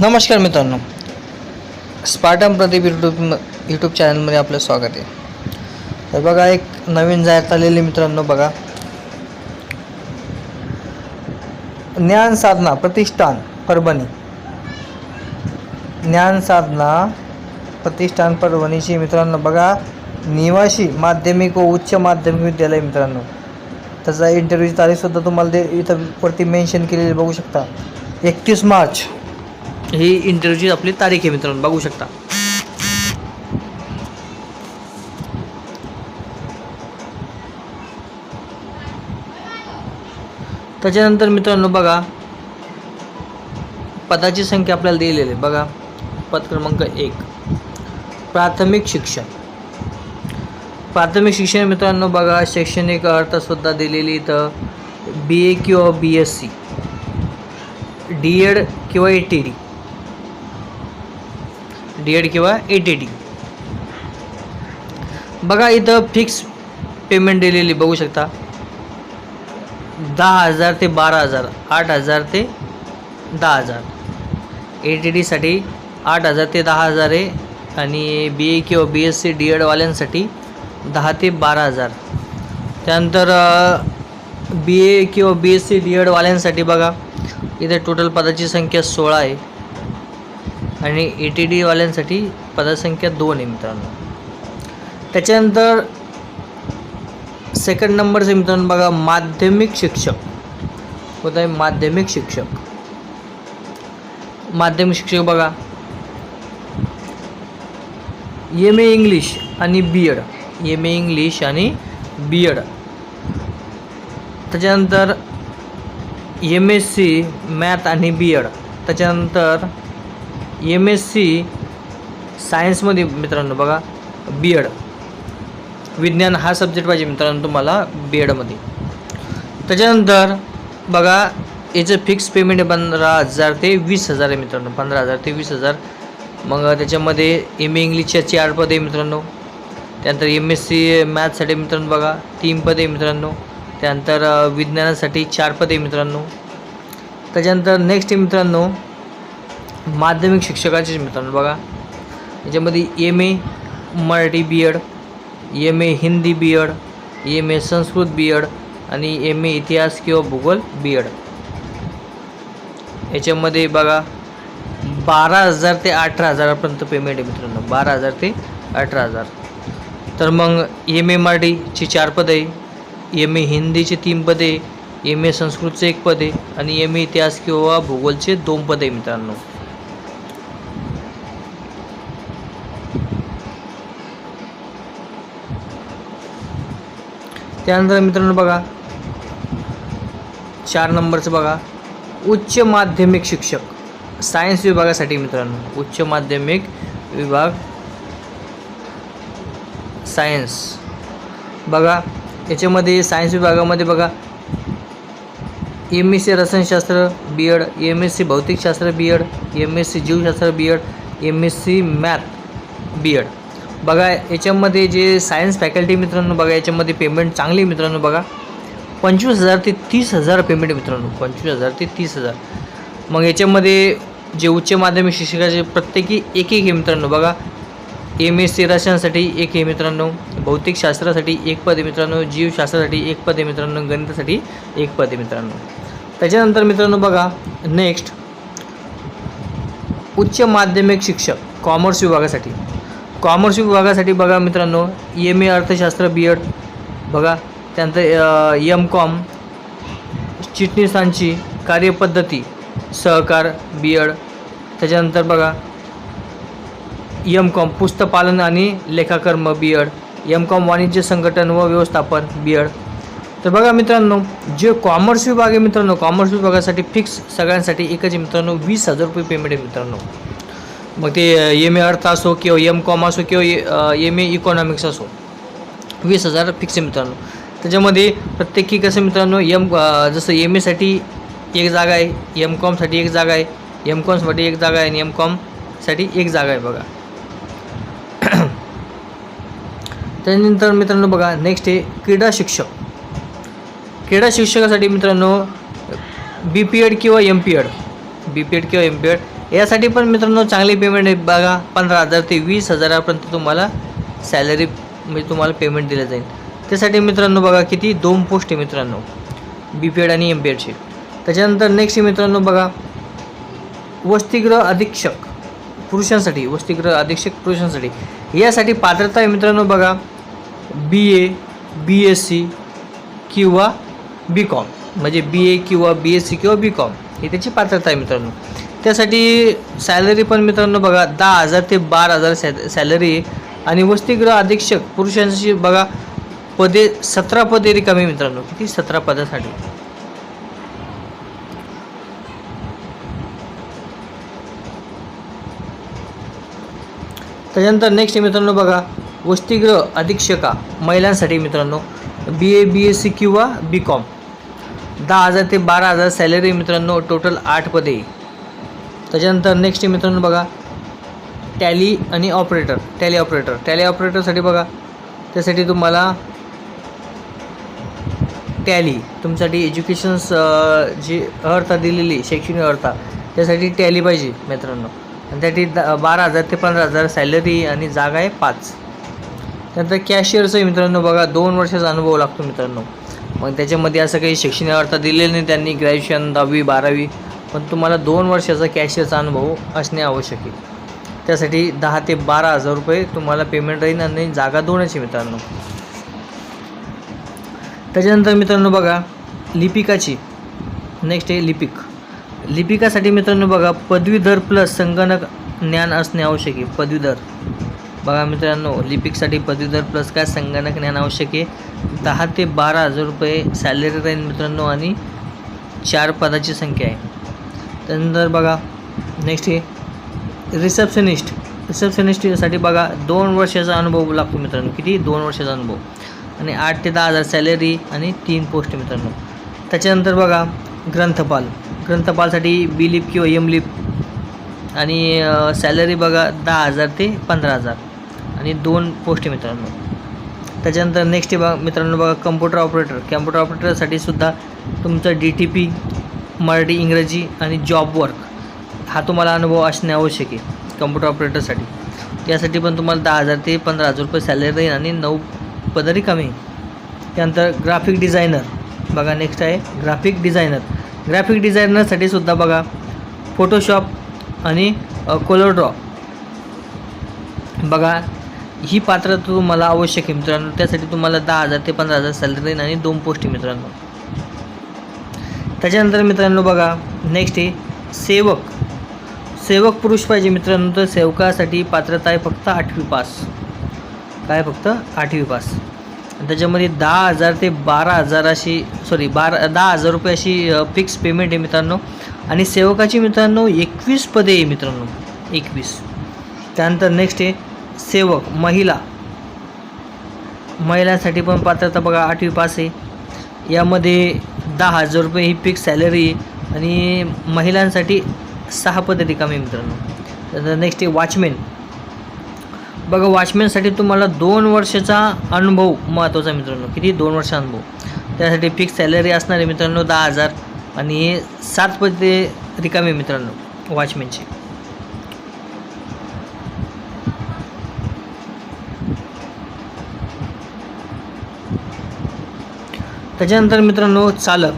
नमस्कार मित्रांनो. स्पार्टम Pradeep YouTube YouTube चॅनलमध्ये आपलं स्वागत आहे. तर बघा एक नवीन जाहिरात आलेली मित्रांनो बघा. ज्ञान साधना प्रतिष्ठान परभणी. ज्ञान साधना प्रतिष्ठान परभणीची मित्रांनो बघा. निवासी माध्यमिक व उच्च माध्यमिक विद्यालय मित्रांनो. त्याचा इंटरव्ह्यूची तारीखसुद्धा तुम्हाला ते इथं वरती मेन्शन केलेली बघू शकता. एकतीस मार्च. ही इंटरव्ह्यूची आपली तारीख आहे मित्रांनो बघू शकता. त्याच्यानंतर मित्रांनो बघा पदाची संख्या आपल्याला दिलेली आहे. बघा पद क्रमांक एक. प्राथमिक शिक्षण. प्राथमिक शिक्षण मित्रांनो बघा शैक्षणिक अर्थसुद्धा दिलेली इथं. बी ए किंवा B S C D Ed किंवा A T D D Ed किंवा ए टी डी बघा इथं फिक्स पेमेंट दिलेली बघू शकता. दहा हजार ते बारा हजार आठ हजार ते दहा हजार. ए टी डीसाठी आठ हजार ते दहा हजार आहे. आणि बी ए किंवा बी एस सी डी एडवाल्यांसाठी दहा ते बारा हजार. त्यानंतर बी ए किंवा बी एस सी डी एडवाल्यांसाठी बघा. इथे टोटल पदाची संख्या सोळा आहे. आणि ए टी डीवाल्यांसाठी पदसंख्या दोन आहे मित्रांनो. त्याच्यानंतर सेकंड नंबरचे मित्रांनो बघा माध्यमिक शिक्षक. होत आहे माध्यमिक शिक्षक. माध्यमिक शिक्षक बघा. एम ए इंग्लिश आणि B Ed M A English आणि बी एड त्याच्यानंतर एम एस सी मॅथ आणि बी एड त्याच्यानंतर एम एस सी सायन्समध्ये मित्रांनो बघा बी एड विज्ञान हा सब्जेक्ट पाहिजे मित्रांनो तुम्हाला बी एडमध्ये त्याच्यानंतर बघा याचं फिक्स पेमेंट आहे पंधरा हजार ते वीस हजार आहे मित्रांनो पंधरा हजार ते वीस हजार. मग त्याच्यामध्ये एम ए इंग्लिशच्या चार पद आहे मित्रांनो. त्यानंतर एम एस सी मॅथ्ससाठी मित्रांनो बघा तीन पद आहे मित्रांनो. त्यानंतर विज्ञानासाठी चार पद आहे मित्रांनो. त्याच्यानंतर नेक्स्ट मित्रांनो माध्यमिक शिक्षकाचेच मित्रांनो बघा याच्यामध्ये M A Marathi B Ed M A Hindi B Ed M A Sanskrit B Ed आणि एम ए इतिहास किंवा भूगोल बी एड याच्यामध्ये बघा बारा हजार ते अठरा हजारापर्यंत पेमेंट आहे मित्रांनो. बारा हजार ते अठरा हजार. तर मग एम ए मराठीची चार पद आहे. एम ए हिंदीचे तीन पद आहे. एम ए संस्कृतचे एक पद आहे. आणि एम ए इतिहास किंवा भूगोलचे दोन पद आहे मित्रांनो. त्यानंतर मित्रांनो बघा चार नंबरचं बघा. उच्च माध्यमिक शिक्षक सायन्स विभागासाठी मित्रांनो. उच्च माध्यमिक विभाग सायन्स. बघा याच्यामध्ये सायन्स विभागामध्ये बघा. एम एस सी रसायनशास्त्र B Ed M S C भौतिकशास्त्र B Ed M S C जीवशास्त्र B Ed M S C math B Ed बघा याच्यामध्ये जे सायन्स फॅकल्टी मित्रांनो बघा याच्यामध्ये पेमेंट चांगली मित्रांनो बघा. पंचवीस हजार ते तीस हजार पेमेंट मित्रांनो. पंचवीस हजार ते तीस हजार. मग याच्यामध्ये जे उच्च माध्यमिक शिक्षकाचे प्रत्येकी एक एक आहे मित्रांनो बघा. एम एस सी रसायनसाठी एक आहे मित्रांनो. भौतिकशास्त्रासाठी एक पद आहे मित्रांनो. जीवशास्त्रासाठी एक पद आहे मित्रांनो. गणितासाठी एक पद आहे मित्रांनो. त्याच्यानंतर मित्रांनो बघा नेक्स्ट उच्च माध्यमिक शिक्षक कॉमर्स विभागासाठी. कॉमर्स विभागासाठी बघा मित्रांनो एम ए अर्थशास्त्र बी एड बघा. त्यानंतर एम कॉम चिटणीसांची कार्यपद्धती सहकार बी एड त्याच्यानंतर बघा एम कॉम पुस्तपालन आणि लेखाकर्म बी एड एम कॉम वाणिज्य संघटन व व्यवस्थापन बी एड तर बघा मित्रांनो जे कॉमर्स विभाग आहे मित्रांनो कॉमर्स विभागासाठी फिक्स सगळ्यांसाठी एकच मित्रांनो वीस हजार रुपये पेमेंट आहे मित्रांनो. मग ते एम ए अर्थ असो किंवा एम कॉम असो किंवा एम ए इकॉनॉमिक्स असो वीस हजार फिक्स आहे मित्रांनो. त्याच्यामध्ये प्रत्येकी कसं मित्रांनो एम जसं एम एसाठी एक जागा आहे एम कॉमसाठी एक जागा आहे एम कॉमसाठी एक जागा आहे आणि एम कॉमसाठी एक जागा आहे बघा. त्यानंतर मित्रांनो बघा नेक्स्ट आहे क्रीडा शिक्षक. क्रीडा शिक्षकासाठी मित्रांनो बी पी एड किंवा M P Ed B P Ed किंवा एम पी एड यासाठी पण मित्रांनो चांगली पेमेंट आहे. बघा पंधरा हजार ते वीस हजारापर्यंत तुम्हाला सॅलरी म्हणजे तुम्हाला पेमेंट दिलं जाईल. त्यासाठी मित्रांनो बघा किती दोन पोस्ट आहे मित्रांनो. बी पी एड आणि एम पी एडचे त्याच्यानंतर नेक्स्ट मित्रांनो बघा वसतिगृह अधीक्षक पुरुषांसाठी वसतिगृह अधीक्षक पुरुषांसाठी. यासाठी पात्रता आहे मित्रांनो बघा बी ए बी एस सी किंवा बी कॉम म्हणजे बी ए किंवा बी एस सी किंवा बी कॉम ही त्याची पात्रता आहे मित्रांनो. त्यासाठी सॅलरी पण मित्रांनो बघा दहा हजार ते बारा हजार सॅ सॅलरी आहे आणि वसतिगृह अधीक्षक पुरुषांची बघा पदे सतरा पदे रिकामी मित्रांनो. किती? सतरा पदासाठी. त्याच्यानंतर नेक्स्ट मित्रांनो बघा वसतिगृह अधीक्षका महिलांसाठी मित्रांनो बी ए बी एस सी किंवा बी कॉम दहा हजार ते बारा हजार सॅलरी मित्रांनो टोटल आठ पदे. आहे. त्याच्यानंतर नेक्स्ट मित्रांनो बघा टॅली आणि ऑपरेटर टॅली ऑपरेटर टॅली ऑपरेटरसाठी बघा त्यासाठी तुम्हाला टॅली तुमच्यासाठी एज्युकेशन्स जी अर्था दिलेली शैक्षणिक अर्था त्यासाठी टॅली पाहिजे मित्रांनो. आणि त्यासाठी द बारा हजार ते पंधरा हजार सॅलरी आणि जागा आहे पाच. त्यानंतर कॅशियरचं मित्रांनो बघा दोन वर्षाचा अनुभव लागतो मित्रांनो. मग त्याच्यामध्ये असं काही शैक्षणिक अर्थ दिलेलं नाही त्यांनी ग्रॅज्युएशन दहावी बारावी. पण तुम्हाला दोन वर्षाचा कॅशियरचा अनुभव असणे आवश्यक आहे. त्यासाठी दहा ते बारा हजार रुपये तुम्हाला पेमेंट राहील आणि जागा दोनच आहे मित्रांनो. त्याच्यानंतर मित्रांनो बघा लिपिकाची. नेक्स्ट आहे लिपिक. लिपिकासाठी मित्रांनो बघा पदवीधर प्लस संगणक ज्ञान असणे आवश्यक आहे. पदवीधर. बघा मित्रांनो लिपिकसाठी पदवीधर प्लस काय संगणक ज्ञान आवश्यक आहे? दहा ते बारा हजार रुपये सॅलरी राहील मित्रांनो आणि चार पदाची संख्या आहे. त्यानंतर बघा नेक्स्ट आहे रिसेप्शनिस्ट रिसेप्शनिस्टसाठी बघा दोन वर्षाचा अनुभव लागतो मित्रांनो. किती? दोन वर्षाचा अनुभव. आणि आठ ते दहा हजार सॅलरी आणि तीन पोस्ट मित्रांनो. त्याच्यानंतर बघा ग्रंथपाल. ग्रंथपालसाठी बी लिप किंवा एम लिप आणि सॅलरी बघा दहा हजार ते पंधरा हजार. आणि दोन पोस्ट मित्रांनो. त्याच्यानंतर नेक्स्ट बघा मित्रांनो बघा कम्प्युटर ऑपरेटर कम्प्युटर ऑपरेटरसाठी सुद्धा तुमचं डी टी पी मराठी इंग्रजी आणि जॉब वर्क हा तुम्हाला अनुभव असणे आवश्यक आहे कम्प्युटर ऑपरेटरसाठी यासाठी पण तुम्हाला दहा हजार ते पंधरा हजार रुपये सॅलरी राहील आणि नऊ पदरी कमी. त्यानंतर ग्राफिक डिझायनर बघा नेक्स्ट आहे ग्राफिक डिझायनर ग्राफिक डिझायनरसाठी सुद्धा बघा फोटोशॉप आणि कलर ड्रॉ बघा ही पात्रता तुम्हाला आवश्यक आहे मित्रांनो. त्यासाठी तुम्हाला दहा हजार ते पंधरा हजार सॅलरी राहील आणि दोन पोस्टी मित्रांनो. त्याच्यानंतर मित्रांनो बघा नेक्स्ट आहे सेवक. सेवक पुरुष पाहिजे मित्रांनो तर सेवकासाठी पात्रता आहे फक्त आठवी पास. काय फक्त? आठवी पास. त्याच्यामध्ये दहा हजार ते बारा हजार अशी सॉरी बारा दहा हजार रुपये अशी फिक्स पेमेंट आहे मित्रांनो. आणि सेवकाची मित्रांनो एकवीस पदे आहे मित्रांनो. एकवीस. त्यानंतर नेक्स्ट आहे सेवक महिला. महिलांसाठी पण पात्रता बघा आठवी पास आहे. यामध्ये दहा हजार रुपये ही फिक्स सॅलरी आणि महिलांसाठी सहा पदे कमी मित्रांनो. नेक्स्ट आहे वॉचमॅन बघा वॉचमॅनसाठी तुम्हाला दोन वर्षाचा अनुभव महत्त्वाचा मित्रांनो. किती? दोन वर्ष अनुभव. त्यासाठी फिक्स सॅलरी असणारे मित्रांनो दहा हजार आणि सात पद्धती रिकामी मित्रांनो वॉचमॅनची त्याच्यानंतर मित्रांनो चालक.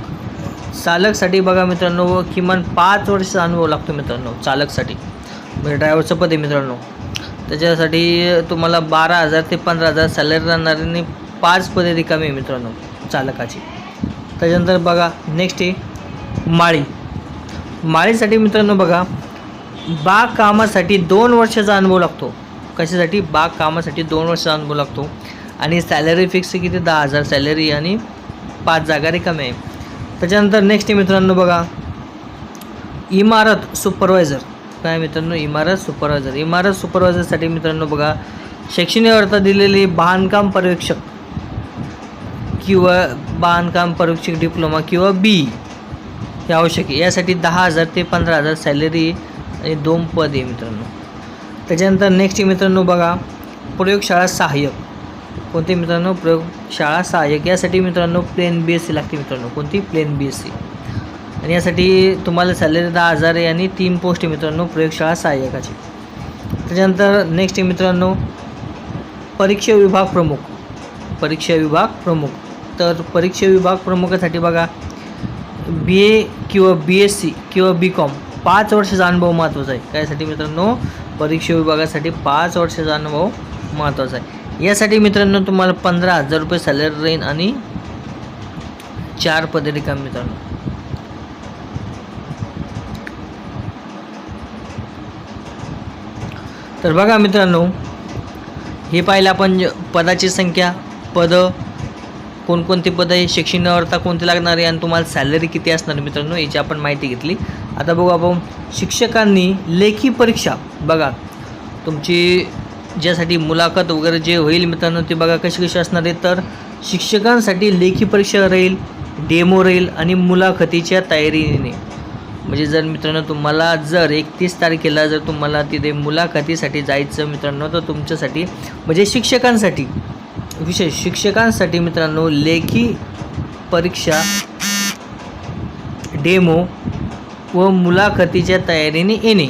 चालकसाठी बघा मित्रांनो किमान पाच वर्षाचा अनुभव लागतो मित्रांनो चालकसाठी. म्हणजे ड्रायव्हरचं पद आहे मित्रांनो. त्याच्यासाठी तुम्हाला बारा हजार ते पंधरा हजार सॅलरी राहणाऱ्यांनी पाच पदे रिकामी आहे मित्रांनो चालकाची. त्याच्यानंतर बघा नेक्स्ट आहे माळी. माळीसाठी मित्रांनो बघा बागकामासाठी दोन वर्षाचा अनुभव लागतो. कशासाठी? बागकामासाठी दोन वर्षाचा अनुभव लागतो. आणि सॅलरी फिक्स किती? दहा हजार सॅलरी आणि पाच जागा रिकामी आहे त्याच्यानंतर नेक्स्ट मित्रांनो बघा. इमारत सुपरवायझर काय मित्रांनो? इमारत सुपरवायझर इमारत सुपरवायझरसाठी मित्रांनो बघा शैक्षणिक अर्थ दिलेली बांधकाम पर्यवेक्षक किंवा बांधकाम पर्यवेक्षक डिप्लोमा किंवा बी हे आवश्यक आहे. यासाठी दहा हजार ते पंधरा हजार सॅलरी आणि दोन पद आहे मित्रांनो. त्याच्यानंतर नेक्स्ट मित्रांनो बघा प्रयोगशाळा सहाय्यक. कोणते मित्रांनो? प्रयोगशाळा सहाय्यक. यासाठी मित्रांनो प्लेन बी एस सी लागते मित्रांनो. कोणती? प्लेन बी एस सी आणि यासाठी तुम्हाला सॅलरी दहा हजार आहे आणि तीन पोस्ट आहे मित्रांनो प्रयोगशाळा सहाय्यकाची. त्याच्यानंतर नेक्स्ट आहे मित्रांनो परीक्षा विभाग प्रमुख. परीक्षा विभाग प्रमुख. तर परीक्षा विभाग प्रमुखासाठी बघा बी ए किंवा बी एस सी किंवा बी कॉम पाच वर्षाचा अनुभव महत्त्वाचा आहे. त्यासाठी मित्रांनो परीक्षा विभागासाठी पाच वर्षाचा अनुभव महत्त्वाचा आहे. यासाठी मित्रांनो तुम्हाला पंधरा हजार रुपये सॅलरी राहील आणि चार पदे रिकामी मित्रांनो. तर बघा मित्रांनो हे पाहिलं आपण पदाची संख्या पदं कोणकोणती पदं आहे शिक्षणावरता कोणती लागणार आहे आणि तुम्हाला सॅलरी किती असणार आहे मित्रांनो याची आपण माहिती घेतली. आता बघू आपण शिक्षकांनी लेखी परीक्षा बघा तुमची ज्यासाठी मुलाखत वगैरे जे होईल मित्रांनो ते बघा कशी कशी असणार आहे. तर शिक्षकांसाठी लेखी परीक्षा राहील डेमो राहील आणि मुलाखतीच्या तयारीने. म्हणजे जर मित्रांनो तुम्हाला जर एकतीस तारखेला जर तुम्हाला तिथे मुलाखतीसाठी जायचं मित्रांनो तर तुमच्यासाठी म्हणजे शिक्षकांसाठी विशेष शिक्षकांसाठी मित्रांनो लेखी परीक्षा डेमो व मुलाखतीच्या तयारीने येणे.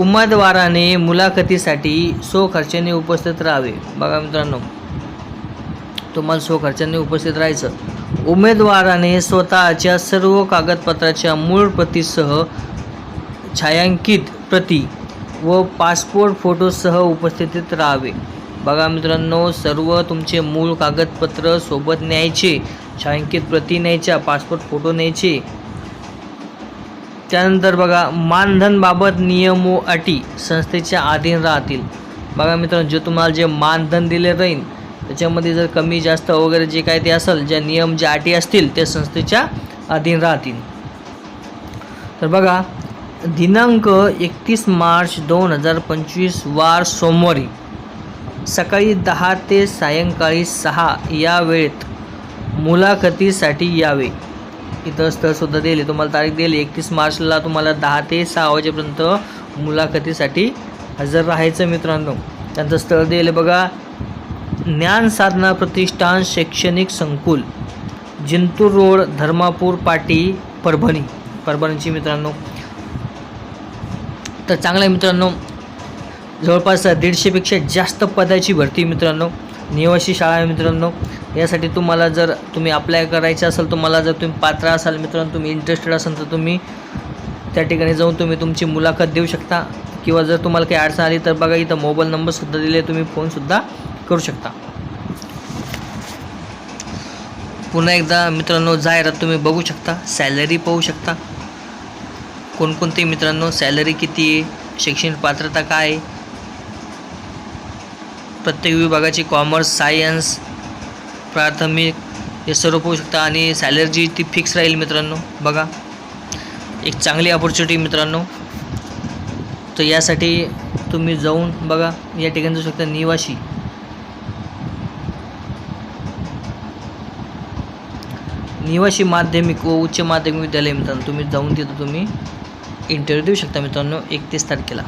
उमेदवाराने मुलाखतीसाठी स्वखर्चाने उपस्थित राहावे. बघा मित्रांनो तुम्हाला स्वखर्चाने उपस्थित राहायचं. उमेदवाराने स्वतःच्या सर्व कागदपत्राच्या मूळ प्रतीसह छायांकित प्रती व पासपोर्ट फोटोसह उपस्थितीत राहावे. बघा मित्रांनो सर्व तुमचे मूळ कागदपत्र सोबत न्यायचे छायांकित प्रती न्यायच्या पासपोर्ट फोटो न्यायचे त्यानंतर बघा मानधनबाबत नियम व अटी संस्थेच्या अधीन राहतील. बघा मित्रांनो जे तुम्हाला जे मानधन दिले राहील त्याच्यामध्ये जर कमी जास्त वगैरे जे काय ते असेल ज्या नियम ज्या अटी असतील त्या संस्थेच्या अधीन राहतील. तर बघा दिनांक एकतीस मार्च दोन हजार पंचवीस वार सोमवारी सकाळी दहा ते सायंकाळी सहा या वेळेत मुलाखतीसाठी यावे. इथं स्थळसुद्धा दिले. तुम्हाला तारीख दिली. एकतीस मार्चला तुम्हाला दहा ते सहा वाजेपर्यंत मुलाखतीसाठी हजर राहायचं मित्रांनो. त्यांचं स्थळ दिले. बघा ज्ञान साधना प्रतिष्ठान शैक्षणिक संकुल जिंतूर रोड धर्मापूर पाटी परभणी. परभणीची मित्रांनो. तर चांगलं मित्रांनो. जवळपास दीडशेपेक्षा जास्त पदाची भरती मित्रांनो. निवासी शाळा मित्रांनो. यासाठी तुम्हाला जर तुम्ही अप्लाय करायचं असेल तुम्हाला जर तुम्ही पात्र असाल मित्रांनो तुम्ही इंटरेस्टेड असाल तर तुम्ही त्या ठिकाणी जाऊन तुम्ही तुमची मुलाखत देऊ शकता. किंवा जर तुम्हाला काही अडचण आली तर बघा इथं मोबाईल नंबरसुद्धा दिले तुम्ही फोनसुद्धा करू शकता. पुन्हा एकदा मित्रांनो जाहिरात तुम्ही बघू शकता सॅलरी पाहू शकता. कोणकोणते मित्रांनो सॅलरी किती आहे शैक्षणिक पात्रता काय आहे? प्रत्येक विभागाची कॉमर्स सायन्स प्राथमिक हे सर्व पाहू शकता आणि सॅलरी जी ती फिक्स राहील मित्रांनो. बघा. एक चांगली अपॉर्च्युनिटी मित्रांनो. तर यासाठी तुम्ही जाऊन बघा. या ठिकाणी जाऊ शकता निवासी. निवासी माध्यमिक व उच्च माध्यमिक विद्यालय मित्रांनो तुम्ही जाऊन तिथं तुम्ही इंटरव्ह्यू देऊ शकता मित्रांनो एकतीस तारखेला.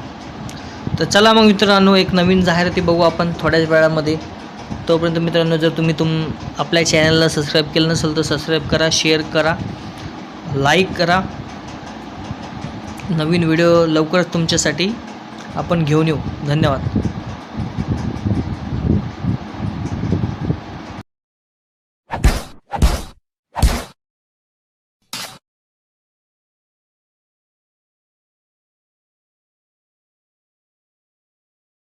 तर चला मग मित्रांनो एक नवीन जाहिराती बघू आपण थोड्याच वेळामध्ये. तोपर्यंत मित्रांनो जर तुम्ही तुम आपल्या चॅनलला सबस्क्राईब केलं नसेल तर सबस्क्राईब करा शेअर करा लाईक करा. नवीन व्हिडिओ लवकरच तुमच्यासाठी आपण घेऊन येऊ. धन्यवाद.